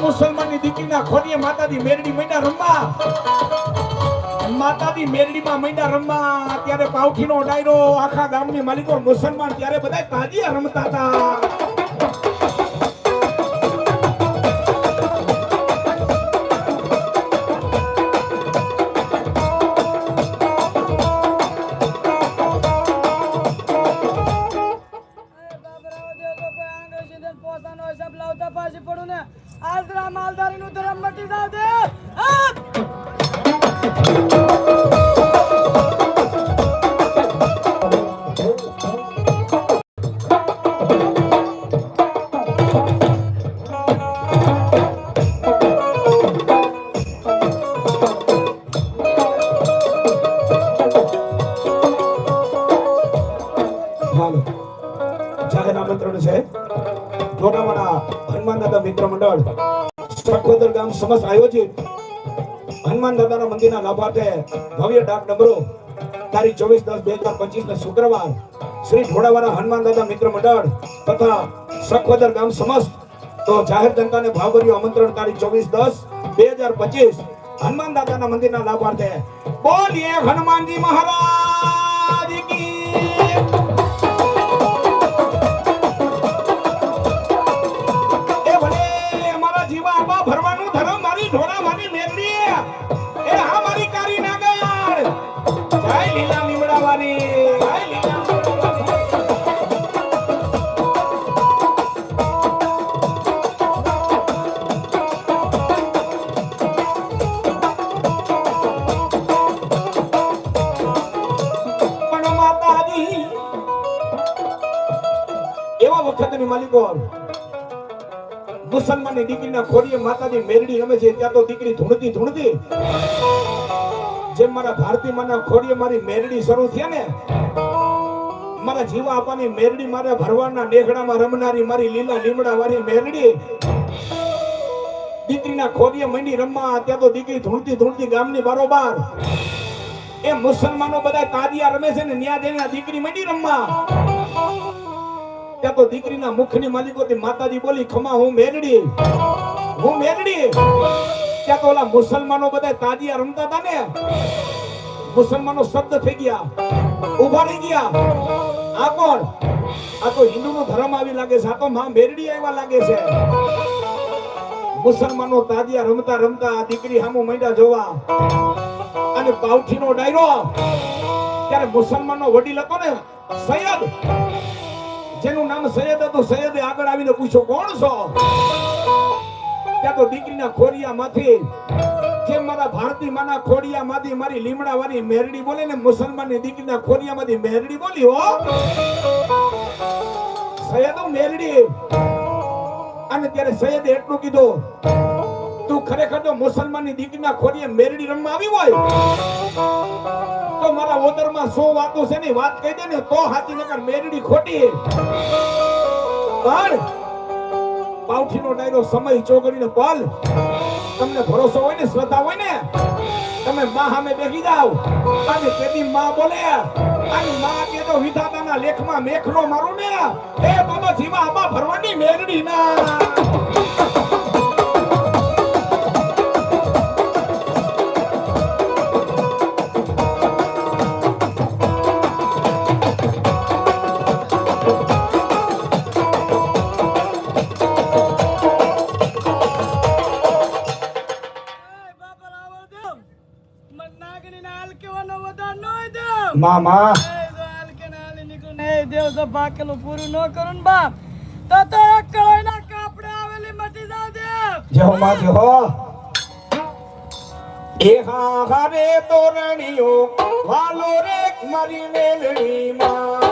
મુસલમાનની દીકરીના માતા માતાજી મેરડી મહિના રમવા. માતાજી મેરડીમાં મહિના રમવા. ત્યારે પાવઠીનો ડાયરો આખા ગામની માલિકો મુસલમાન ત્યારે બધા તાજીયા રમતા હતા. લોનાવાડા હનુમાન દાદા મિત્ર મંડળ, સખોદર ગામ સમસ્ત આયોજિત. હનુમાન દાદાના મંદિરના લાભાર્થે ભવ્ય ડાક ડમરો, તારીખ ચોવીસ દસ બે હજાર પચીસ ને શુક્રવાર, શ્રી ઘોડાવાળા હનુમાન દાદા મિત્ર મંડળ તથા સખોદર ગામ સમસ્ત. તો જાહેર જનતાને ભાવભર્યું આમંત્રણ, તારીખ ચોવીસ દસ બે હજાર પચીસ. હનુમાન દાદાના મંદિરના લાભાર્થે બોલીએ હનુમાનજી મહારાજ! મુસલમાનની દીકરીના ખોડીએ માતાજી મેરડી રમે છે ત્યાં તો દીકરી ધૂણતી ધૂણતી. જેમ મારા ભારતી માના ખોડીએ મારી મેરડી શરૂ થયા ને, મારા જીવા આપવાની મેરડી મારા ભરવાડના નેખડામાં રમનારી મારી લીલા લીમડા વાળી મેરડી. દીકરીના ખોડીએ મંડી રમવા, ત્યાં તો દીકરી ધૂળતી ધૂળતી ગામની બારોબાર. એ મુસલમાનો બધા તાજિયા રમે છે ને, ન્યા જઈને દીકરી મંડી રમવા. ત્યાં તો દીકરીના મુખની માલિકોથી માતાજી બોલી, ખમા, હું મેરડી. હું મેરડી. ત્યાં તો ઓલા મુસલમાનો બધા તાજિયા રમતા હતા ને. મુસલમાનો શબ્દ થઈ ગયા. ઊભા રહી ગયા. આ કોણ? આ તો હિન્દુનો ધર્મ આવી લાગે છે. આ તો માં મેરડી આવ્યા લાગે છે. મુસલમાનો તાજિયા રમતા રમતા આ દીકરી સામું મૈડા જોવા. અને પાઉઠીનો ડાયરો. ત્યારે મુસલમાનનો વડીલ હતો ને, સૈયદ. જેનું નામ સૈયદ હતું, સૈયદે આગળ આવીને પૂછ્યો, કોણ છો? ત્યાં તો દીકરીના ખોરિયામાંથી જેમ મારા ભારતી માના ખોડિયામાંથી મારી લીમડા વાળી મેરડી બોલે ને મુસલમાનની દીકરીના ખોડિયામાંથી મેરડી બોલી, હો, સૈયદ મેરડી. અને ત્યારે સૈયદે એટલું કીધું તું ખરેખર તો મુસલમાનની દીકરીના ખોરીએ મેરડી રમવા આવી હોય, તો મારા ઓદરમાં સો વાતો છે ને, વાત કહી દે ને, તો હાથી નગર મેરડી ખોટી. પણ પાવઠીનો ડાયરો સમય ચોગડીને પલ. તમને ભરોસો હોય ને, શ્રદ્ધા હોય ને, તમે માં સામે બેસી જાવ અને તેની માં બોલે. અને માં કે તો વિધાતાના લેખમાં મેખનો મારું ને. એ બાબા જીવા આમાં ભરવાની મેરડી ના મામા. જો દેવ તો ભાગેલું પૂરું ન કરું બાપ તો તો કળોઈના કાપડે આવેલી મટી જાવ દેવ. હો માં જય એ હા હારે તોરણીઓ વાલો રે મારી મેલડી માં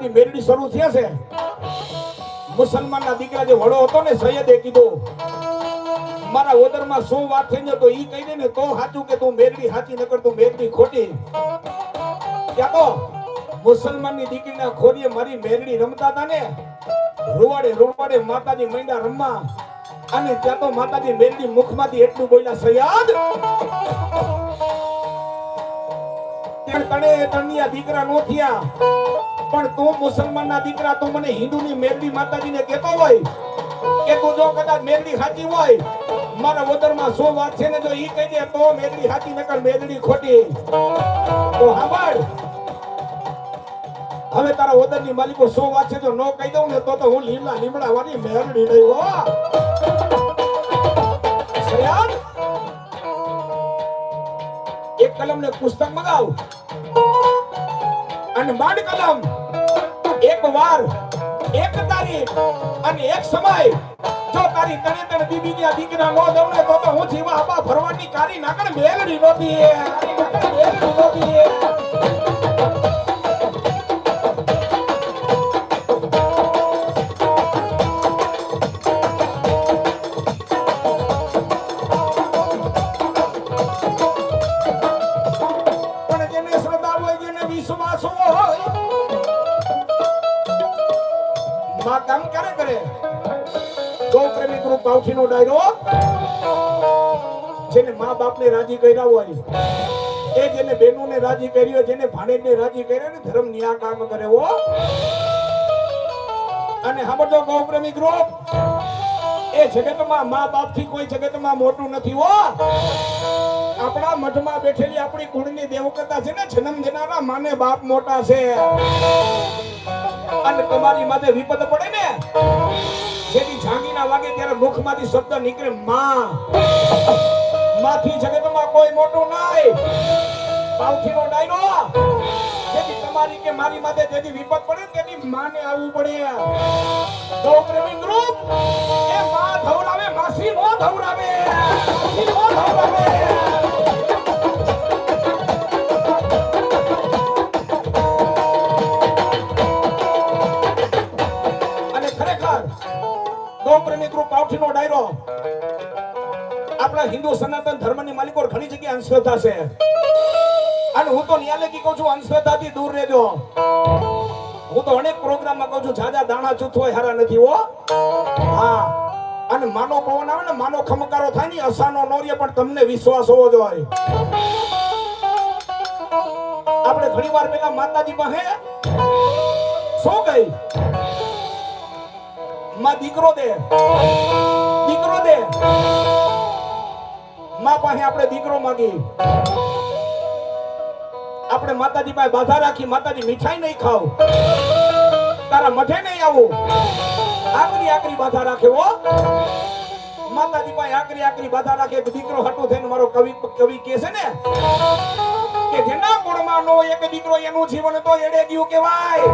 માતાજી મેરડી શરૂ થયા છે. મુસલમાનના દીકરા જે વડો હતો ને સૈયદે કીધું, મારા ઓદરમાં શું વાત થઈ ને તો ઈ કહી દે ને તો સાચું કે તું મેરડી સાચી, નકર તું મેરડી ખોટી. ત્યાં તો મુસલમાનની દીકરીના ખોરીએ મારી મેરડી રમતા હતા ને, રૂવાડે રૂવાડે માતાજી મૈંડા રમવા, અને ત્યાં તો માતાજી મેરડી મુખમાંથી એટલું બોલ્યા, સયાદ! ત્યાં તણે તણની દીકરા નો થયા. પણ તું મુસલમાનના દીકરા તું મને હિન્દુની મેરડી માતાજીને કહેતો હોય. કે તું જો કદાચ મેરડી સાચી હોય, મારા વદરમાં શું વાત છે ને જો ઈ કહી દે તો મેરડી સાચી નકર મેરડી ખોટી. તો હાબડ હવે તારા વદરની માલિકો શું વાત છે જો નો કહી દઉં ને તો તો હું લીમડા લીમડા વાળી મેરડી નહીં, હો. કલમ ને પુસ્તક મગાવ. અને માંડ કલમ, એક વાર, એક તારીખ અને એક સમય. જો તારી તને તણ બીબી ની દીકરા નો દવડે તો હું જીવા આપા ભરવાની કારી નાકડ મેલડી નોતી મેલડી નોતી પાવઠીનો ડાયરો. જેને મા બાપને રાજી કર્યા હોય. એ જેને બહેનોને રાજી કર્યો જેને ભાણેજને રાજી કર્યો ને ધર્મની આ કરે હો. અને સાંભળજો ગૌ પ્રેમી ગ્રુપ. એ જગતમાં મા બાપથી કોઈ જગતમાં મોટું નથી હો. આપણા મઠમાં બેઠેલી આપણી કુળની દેવકથા છે ને, જન્મ દેનારા માને બાપ મોટા છે. અને તમારી માથે વિપદ પડે ને? જેની જાંગીના વાગે ત્યારે મુખમાંથી શબ્દ નીકળે, માં. માંથી જગતમાં કોઈ મોટું નહીં પાવથીનો ડાયરો. જેથી તમારી કે મારી માથે જેથી વિપત પડે, તેની માને આવવું પડે. ગૌ પ્રેમી ગ્રુપ, એ માં ધવરાવે માસી નો ધવરાવે માસી નો ધવરાવે ગૌ પ્રેમી ગ્રુપ પાવઠીનો ડાયરો. આપણા હિન્દુ સનાતન ધર્મની માલિકો ઘણી જગ્યાએ અંધશ્રદ્ધા છે. અને હું તો ન્યાલેકી કહું છું, અંધશ્રદ્ધાથી દૂર રહેજો. હું તો અનેક પ્રોગ્રામમાં કહું છું, જાજા દાણા ચૂથવો હારા નથી હો. હા. અને માનો પવન આવે ને, માનો ખમકારો થાય ને અસાનો નોર્ય પણ તમને વિશ્વાસ હોવો જોઈએ. આપણે ઘણી વાર પેલા માતાજી પાસે શું ગઈ માં દીકરો દે. દીકરો દે. માં પાસે આપણે દીકરો માંગી. આપણે માતાજી પાસે બાધા રાખી, માતાજી મીઠાઈ નહીં ખાવ. તારા મઠે નહીં આવું. આકરી આકરી બાધા રાખે હો. માતાજી પાસે આકરી આકરી બાધા રાખે દીકરો હટો થઈને મારો કવિ કવિ કે છે ને, કે જેના ગુણમાં નો એક દીકરો એનું જીવન તો એડે ગયું કહેવાય.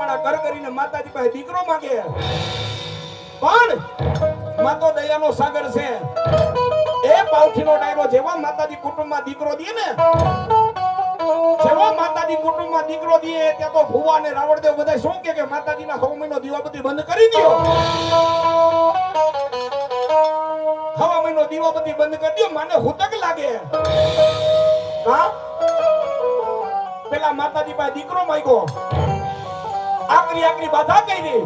બે કર કરીને માતાજી પાસે દીકરો માંગે. પણ માતો દયાનો સાગર છે. એ પાવઠીનો ડાયરો જેવા માતાજી કુટુંબમાં દીકરો દે ને, જેવો માતાજી કુટુંબમાં દીકરો દે, ત્યાં તો ભુવા ને રાવણદેવ બધા શું કે માતાજીના હવ મહિનો દીવાબત્તી બંધ કરી દો હવા મહિનો દીવાબત્તી બંધ કરી દો મને હુતક લાગે. હા? પેલા માતાજી પાસે દીકરો માંગ્યો. આકરી આકરી બાધા કરી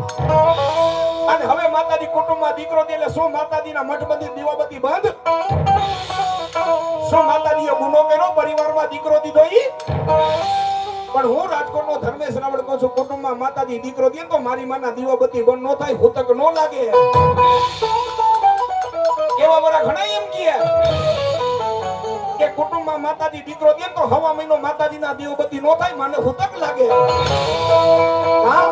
અને હવે માતાજી કુટુંબમાં દીકરો દે એટલે શું માતાજીના મઠ મંદિર દીવાબત્તી બંધ? શું માતાજીએ ગુનો કર્યો? પરિવારમાં દીકરો દીધો ઈ? પણ હું રાજકોટનો ધર્મેશ રાવળ કહું છું, કુટુંબમાં માતાજી દીકરો દે તો મારી માના દીવાબત્તી બંધ ન થાય, હુતક ન લાગે. એવા મારા ઘણા એમ કહે. કે કુટુંબમાં માતાજી દીકરો દે તો હવા મહિનો માતાજીના દેવબતી નો થાય, મને હુતક લાગે. હા?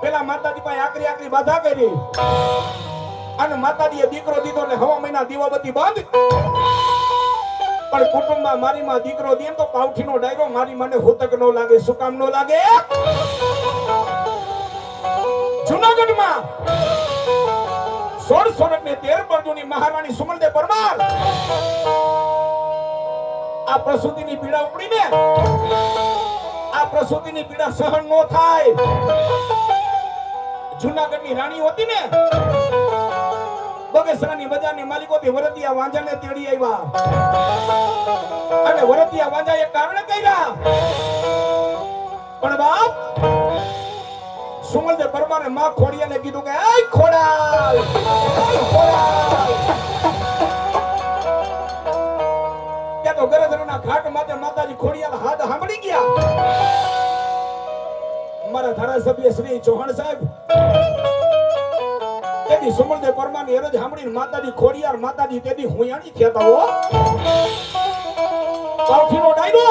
પેલા માતાજી પાસે આકરી આકરી બાધા કરી. અને માતાજીએ દીકરો દીધો એટલે હવા મહિના દીવાબત્તી બંધ. પણ કુટુંબમાં મારી માં દીકરો દે તો પાવઠીનો ડાયરો, મારી મને હુતક નો લાગે, શું કામ નો લાગે? જુનાગઢમાં સોરઠ ને તેર પરજુની મહારાણી સુમલદે પરમાર. આ પ્રસૂતિની પીડા ઉપડી ને આ પ્રસૂતિની પીડા સહન નો થાય. જુનાગઢની રાણી હતી ને બગસરાની બજારની માલિકોથી વરદિયા વાંજાને તેડી આવ્યા. અને વરદિયા વાંજા એ કારણે કર્યા. પણ બાપ સુમલદેવ પરમારે માં ખોડિયાને કીધું કે, આય ખોડાલ ખોડાલ. ત્યાં તો ગરજના ઘાટ માથે માતાજી ખોડિયાલ હાથ સાંભળી ગયા. મારા ધારાસભ્ય શ્રી ચૌહાણ સાહેબ તેથી સુમલદેવ પરમારની અરજ સાંભળીને માતાજી ખોડિયાર, માતાજી તેથી હુંયાણી થયા હો, પાવઠીનો ડાયરો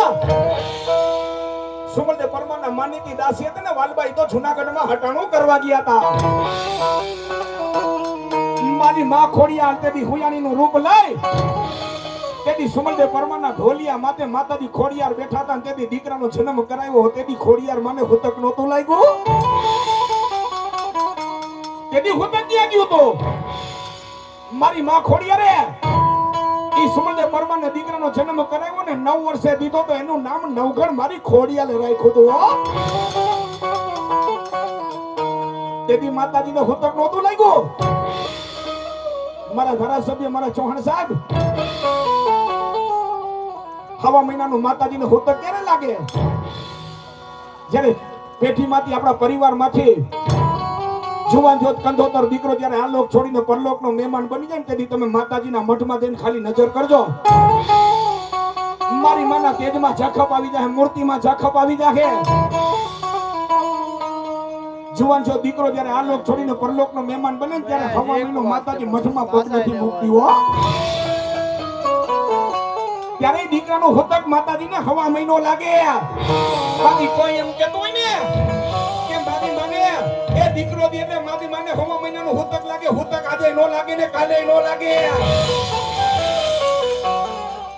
સુમલદેવ પરમારના માનીતી દાસી હતા ને વાલબાઈ તો જુનાગઢમાં હટાણું કરવા ગયા હતા. મારી માં ખોડિયાર તેથી હુયાણીનું રૂપ લઈ તેથી સુમલદેવ પરમારના ઢોલિયા માથે માતાજી ખોડિયાર બેઠા હતા તેથી દીકરાનો જન્મ કરાવ્યો તેથી ખોડિયાર માને હુતક નહોતું લાગ્યું. તેથી હુતક ક્યાં ગયું તો મારી માં ખોડિયારે ઈ પરમારના દીકરાનો જન્મ કરાવ્યો ને નવ વર્ષે દીધો તો એનું નામ નવઘણ મારી ખોડિયાલે રાખ્યું હતું તેથી માતાજીને હુતક નહોતું લાગ્યું. મારા ધારાસભ્ય મારા ચૌહાણ સાહેબ, હવા મહિનાનું માતાજીને હુતક ક્યારે લાગે? જ્યારે પેઢીમાંથી આપણા પરિવારમાંથી જુવાન જોત કંધોતર દીકરો જ્યારે આ લોક છોડીને પરલોકનો મહેમાન બની જાય ને તેથી તમે માતાજીના મઠમાં જઈને ખાલી નજર કરજો. મારી માના તેજમાં ઝાખપ આવી જાય મૂર્તિમાં ઝાખપ આવી જાય જુવાન જો દીકરો જ્યારે આ લોક છોડીને પરલોક નો મહેમાન બને ને ત્યારે હવા મહિનો માતાજી મઠમાં પગ નથી મૂકતી હો ત્યારે દીકરાનો હોતક માતાજીને હવા મહિનો લાગે. બાકી કોઈ એમ કેતું હોય ને દીકરો દે એટલે મારી માને હવા મહિનાનો હુતક લાગે, હુતક આજે નો લાગે ને કાલે નો લાગે.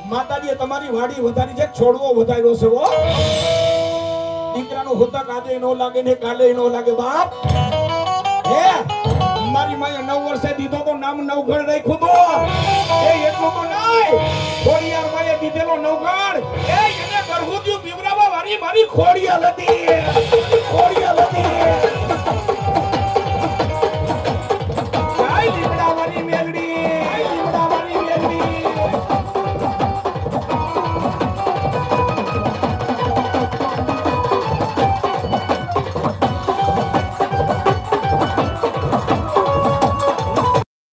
માતાજીએ તમારી વાડી વધારી છે, છોડવો વધાર્યો છે વો દીકરાનો હુતક આજે નો લાગે ને કાલે નો લાગે, બાપ. હે? મારી માએ નવ વર્ષે દીધો તો નામ નવઘણ રાખ્યું તો. એ એટલું તો નહીં. ખોડિયાર માએ દીધેલો નવઘણ એ એને ગરહુદ્યું પીવડાવવા વાળી મારી ખોડિયાર હતી.